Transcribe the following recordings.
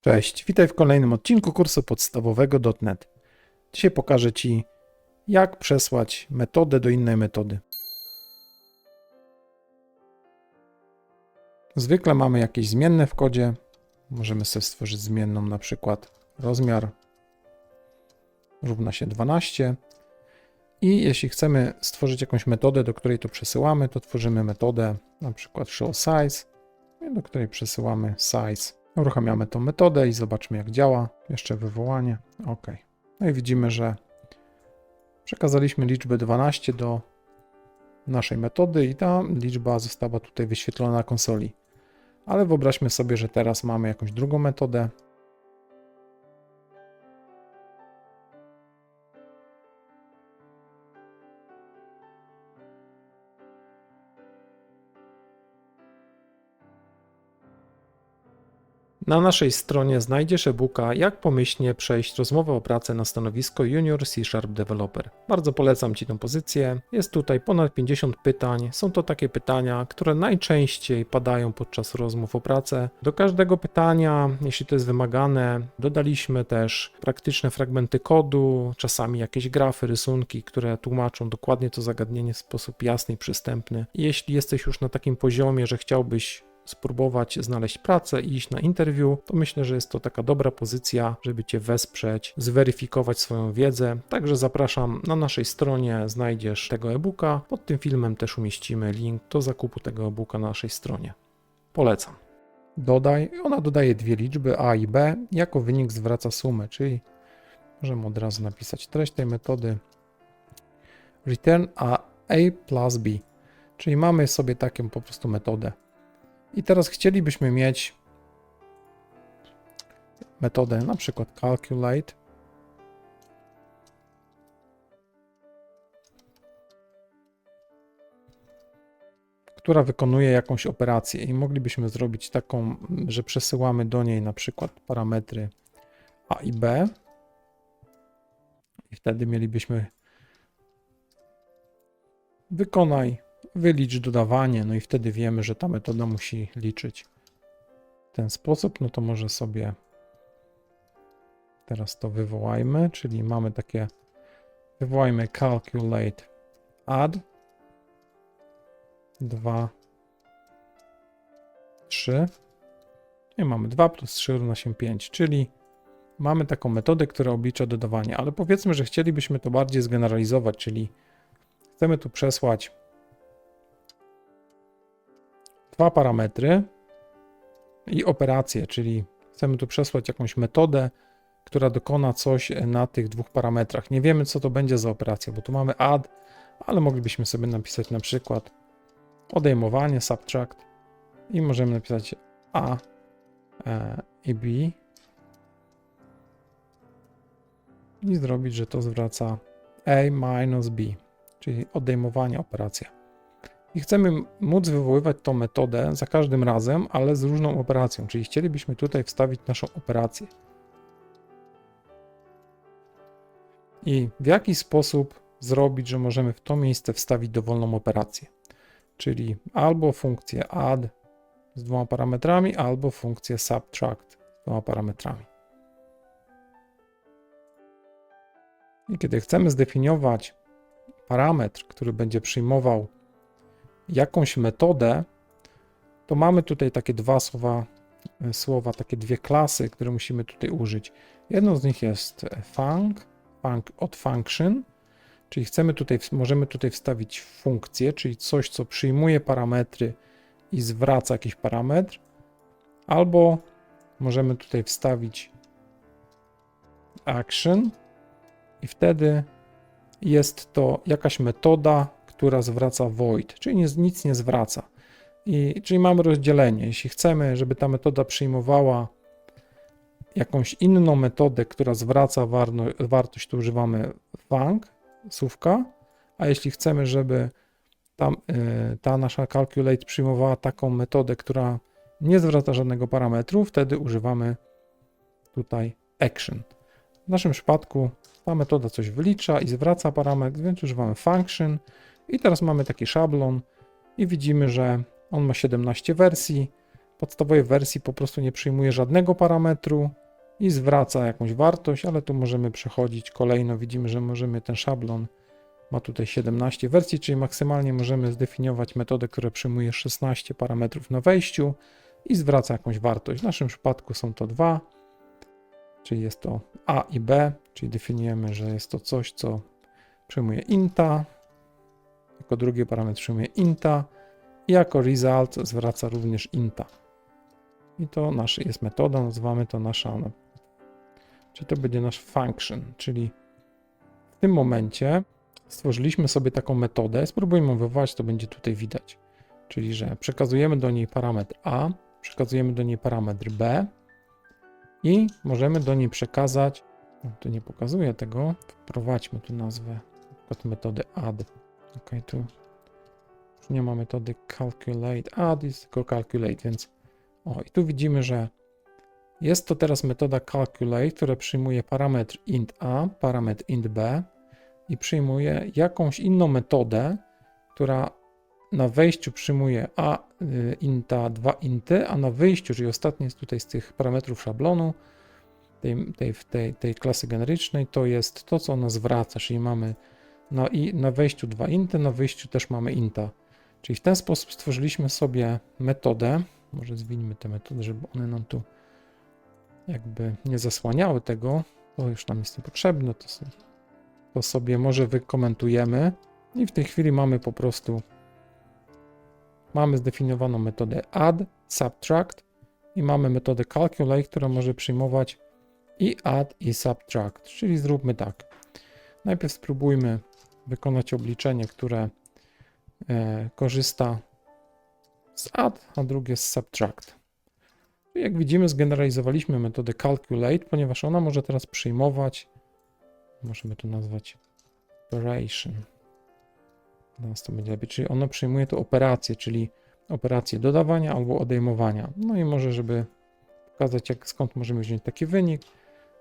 Cześć, witaj w kolejnym odcinku kursu podstawowego .NET. Dzisiaj pokażę Ci, jak przesłać metodę do innej metody. Zwykle mamy jakieś zmienne w kodzie. Możemy sobie stworzyć zmienną na przykład rozmiar równa się 12 i jeśli chcemy stworzyć jakąś metodę, do której to przesyłamy, to tworzymy metodę na przykład show size, do której przesyłamy size Uruchamiamy tą metodę i zobaczmy jak działa. Jeszcze wywołanie. OK. No i widzimy, że przekazaliśmy liczbę 12 do naszej metody i ta liczba została tutaj wyświetlona na konsoli. Ale wyobraźmy sobie, że teraz mamy jakąś drugą metodę. Na naszej stronie znajdziesz e-booka Jak pomyślnie przejść rozmowę o pracę na stanowisko Junior C Sharp Developer. Bardzo polecam Ci tę pozycję. Jest tutaj ponad 50 pytań. Są to takie pytania, które najczęściej padają podczas rozmów o pracę. Do każdego pytania, jeśli to jest wymagane, dodaliśmy też praktyczne fragmenty kodu, czasami jakieś grafy, rysunki, które tłumaczą dokładnie to zagadnienie w sposób jasny i przystępny. Jeśli jesteś już na takim poziomie, że chciałbyś spróbować znaleźć pracę i iść na interwiu, to myślę, że jest to taka dobra pozycja, żeby Cię wesprzeć, zweryfikować swoją wiedzę. Także zapraszam na naszej stronie, znajdziesz tego e-booka. Pod tym filmem też umieścimy link do zakupu tego e-booka na naszej stronie. Polecam. Dodaj, ona dodaje dwie liczby A i B, jako wynik zwraca sumę, czyli możemy od razu napisać treść tej metody return a a plus b, czyli mamy sobie taką po prostu metodę. I teraz chcielibyśmy mieć metodę na przykład calculate. która wykonuje jakąś operację i moglibyśmy zrobić taką, że przesyłamy do niej na przykład parametry A i B i wtedy mielibyśmy wykonaj wylicz dodawanie, no i wtedy wiemy, że ta metoda musi liczyć. W ten sposób, no to może sobie teraz to wywołajmy, czyli mamy takie, wywołajmy calculate add 2 3 i mamy 2 plus 3 równa się 5, czyli mamy taką metodę, która oblicza dodawanie, ale powiedzmy, że chcielibyśmy to bardziej zgeneralizować, czyli chcemy tu przesłać dwa parametry i operację, czyli chcemy tu przesłać jakąś metodę, która dokona coś na tych dwóch parametrach. Nie wiemy, co to będzie za operacja, bo tu mamy add, ale moglibyśmy sobie napisać na przykład odejmowanie, subtract i możemy napisać a e, i b i zrobić, że to zwraca a minus b, czyli odejmowanie operacja i chcemy móc wywoływać tą metodę za każdym razem, ale z różną operacją, czyli chcielibyśmy tutaj wstawić naszą operację. I w jaki sposób zrobić, że możemy w to miejsce wstawić dowolną operację, czyli albo funkcję add z dwoma parametrami, albo funkcję subtract z dwoma parametrami. I kiedy chcemy zdefiniować parametr, który będzie przyjmował jakąś metodę, to mamy tutaj takie dwa słowa, e, słowa, takie dwie klasy, które musimy tutaj użyć. Jedną z nich jest func, func od function, czyli chcemy tutaj, możemy tutaj wstawić funkcję, czyli coś, co przyjmuje parametry i zwraca jakiś parametr, albo możemy tutaj wstawić action i wtedy jest to jakaś metoda, która zwraca void, czyli nie, nic nie zwraca. I, czyli mamy rozdzielenie. Jeśli chcemy, żeby ta metoda przyjmowała jakąś inną metodę, która zwraca warno, wartość, to używamy func, słówka, a jeśli chcemy, żeby ta, y, ta nasza calculate przyjmowała taką metodę, która nie zwraca żadnego parametru, wtedy używamy tutaj action. W naszym przypadku ta metoda coś wylicza i zwraca parametr, więc używamy function i teraz mamy taki szablon i widzimy, że on ma 17 wersji. podstawowej wersji po prostu nie przyjmuje żadnego parametru i zwraca jakąś wartość, ale tu możemy przechodzić kolejno. Widzimy, że możemy ten szablon ma tutaj 17 wersji, czyli maksymalnie możemy zdefiniować metodę, która przyjmuje 16 parametrów na wejściu i zwraca jakąś wartość. W naszym przypadku są to dwa, czyli jest to A i B, czyli definiujemy, że jest to coś, co przyjmuje inta, jako drugi parametr przyjmuje inta i jako result zwraca również inta. I to nasza jest metoda, nazywamy to nasza, czyli to będzie nasz function, czyli w tym momencie stworzyliśmy sobie taką metodę, spróbujmy ją wywołać, to będzie tutaj widać. Czyli, że przekazujemy do niej parametr A, przekazujemy do niej parametr B i możemy do niej przekazać, no, tu nie pokazuję tego, wprowadźmy tu nazwę od metody add. Ok, tu nie ma metody calculate, add jest tylko calculate, więc o i tu widzimy, że jest to teraz metoda calculate, która przyjmuje parametr int a, parametr int b i przyjmuje jakąś inną metodę, która na wejściu przyjmuje a y, inta 2 inty, a na wyjściu, czyli ostatni jest tutaj z tych parametrów szablonu, tej, tej, tej, tej klasy generycznej, to jest to, co ona zwraca, czyli mamy na, i, na wejściu dwa inty, na wyjściu też mamy inta. Czyli w ten sposób stworzyliśmy sobie metodę, może zwinimy te metody, żeby one nam tu jakby nie zasłaniały tego, to już nam jest niepotrzebne, to sobie, to sobie może wykomentujemy i w tej chwili mamy po prostu mamy zdefiniowaną metodę add, subtract i mamy metodę calculate, która może przyjmować i add i subtract, czyli zróbmy tak. Najpierw spróbujmy wykonać obliczenie, które e, korzysta z add, a drugie z subtract. Jak widzimy, zgeneralizowaliśmy metodę calculate, ponieważ ona może teraz przyjmować, możemy to nazwać operation. Dla nas to będzie lepiej, czyli ona przyjmuje tu operację, czyli operację dodawania albo odejmowania. No i może, żeby pokazać, jak, skąd możemy wziąć taki wynik,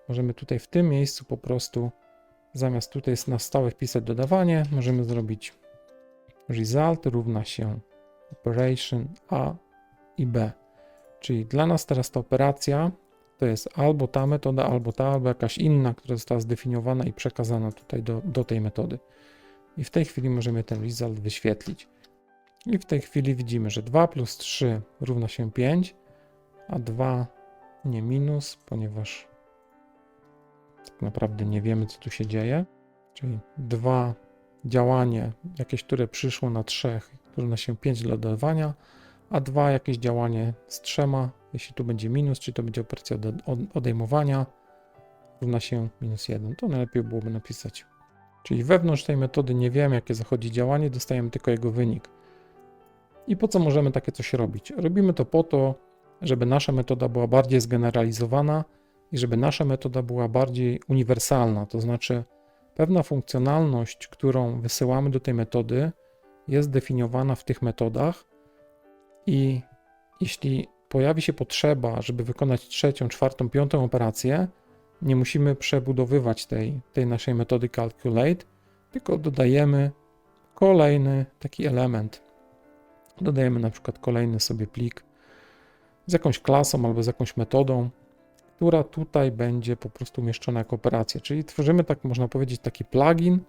możemy tutaj w tym miejscu po prostu Zamiast tutaj na stałe wpisać dodawanie, możemy zrobić result równa się operation A i B. Czyli dla nas teraz ta operacja to jest albo ta metoda, albo ta, albo jakaś inna, która została zdefiniowana i przekazana tutaj do, do tej metody. I w tej chwili możemy ten result wyświetlić. I w tej chwili widzimy, że 2 plus 3 równa się 5, a 2 nie minus, ponieważ tak naprawdę nie wiemy, co tu się dzieje. Czyli dwa działanie, jakieś, które przyszło na trzech, równa się 5 dla dodawania, a dwa jakieś działanie z trzema, jeśli tu będzie minus, czyli to będzie operacja odejmowania, równa się minus 1. To najlepiej byłoby napisać. Czyli wewnątrz tej metody nie wiemy, jakie zachodzi działanie, dostajemy tylko jego wynik. I po co możemy takie coś robić? Robimy to po to, żeby nasza metoda była bardziej zgeneralizowana, i żeby nasza metoda była bardziej uniwersalna, to znaczy pewna funkcjonalność, którą wysyłamy do tej metody, jest definiowana w tych metodach i jeśli pojawi się potrzeba, żeby wykonać trzecią, czwartą, piątą operację, nie musimy przebudowywać tej, tej naszej metody calculate, tylko dodajemy kolejny taki element. Dodajemy na przykład kolejny sobie plik z jakąś klasą albo z jakąś metodą, która tutaj będzie po prostu umieszczona jako operacja. Czyli tworzymy, tak można powiedzieć, taki plugin,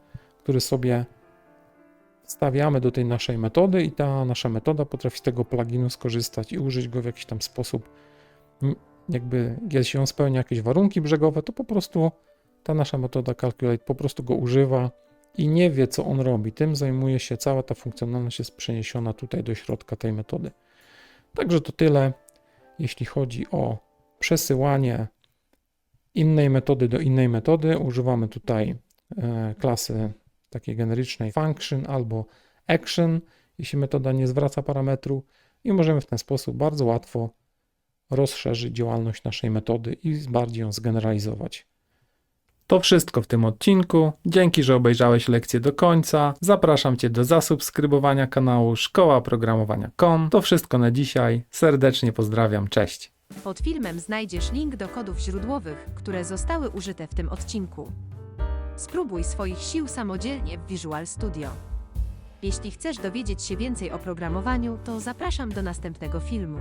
który sobie wstawiamy do tej naszej metody i ta nasza metoda potrafi z tego pluginu skorzystać i użyć go w jakiś tam sposób. Jakby, jeśli on spełnia jakieś warunki brzegowe, to po prostu ta nasza metoda calculate po prostu go używa i nie wie, co on robi. Tym zajmuje się, cała ta funkcjonalność jest przeniesiona tutaj do środka tej metody. Także to tyle, jeśli chodzi o przesyłanie innej metody do innej metody. Używamy tutaj e, klasy takiej generycznej function albo action, jeśli metoda nie zwraca parametru i możemy w ten sposób bardzo łatwo rozszerzyć działalność naszej metody i bardziej ją zgeneralizować. To wszystko w tym odcinku. Dzięki, że obejrzałeś lekcję do końca. Zapraszam Cię do zasubskrybowania kanału Szkoła Programowania.com. To wszystko na dzisiaj. Serdecznie pozdrawiam. Cześć. Pod filmem znajdziesz link do kodów źródłowych, które zostały użyte w tym odcinku. Spróbuj swoich sił samodzielnie w Visual Studio. Jeśli chcesz dowiedzieć się więcej o programowaniu, to zapraszam do następnego filmu.